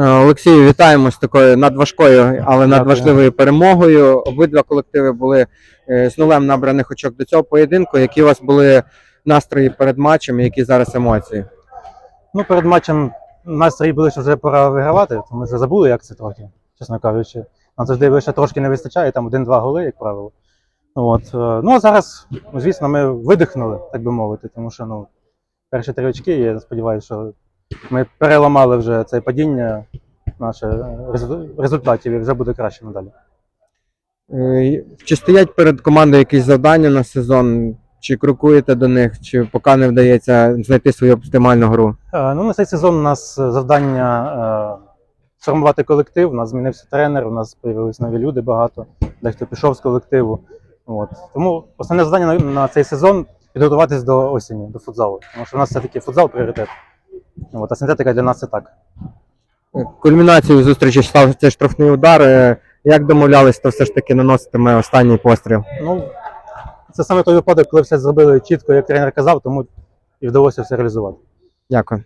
Е, Олексію, вітаємо з такою надважкою, але надважливою перемогою. Обидва колективи були е, з нулем набраних очок до цього поєдинку. Які у вас були настрої перед матчем, і які зараз емоції? Ну, перед матчем настрій були, що вже пора вигравати, тому що забули, як це трохи, чесно кажучи. Нам завжди лише трошки не вистачає, там один-два голи, як правило. От. е, Ну, а зараз, ну, звісно, ми видихнули, так би мовити, тому що ну, перші три очки, я сподіваюся, що ми переламали вже це падіння наше е, результатів і вже буде краще надалі. Е, Чи стоять перед командою якісь завдання на сезон? Чи крокуєте до них, чи поки не вдається знайти свою оптимальну гру? Е, Ну, на цей сезон у нас завдання е, сформувати колектив. У нас змінився тренер, у нас з'явилися нові люди багато, дехто пішов з колективу. От. Тому основне завдання на, на цей сезон підготуватись до осені, до футзалу. Тому що у нас все-таки футзал пріоритет. От, а синтетика для нас це так. Кульмінацією зустрічі став цей штрафний удар. Е, Як домовлялись, то все ж таки наноситиме останній постріл? Ну, це саме той випадок, коли все зробили чітко, як тренер казав, тому і вдалося все реалізувати. Дякую.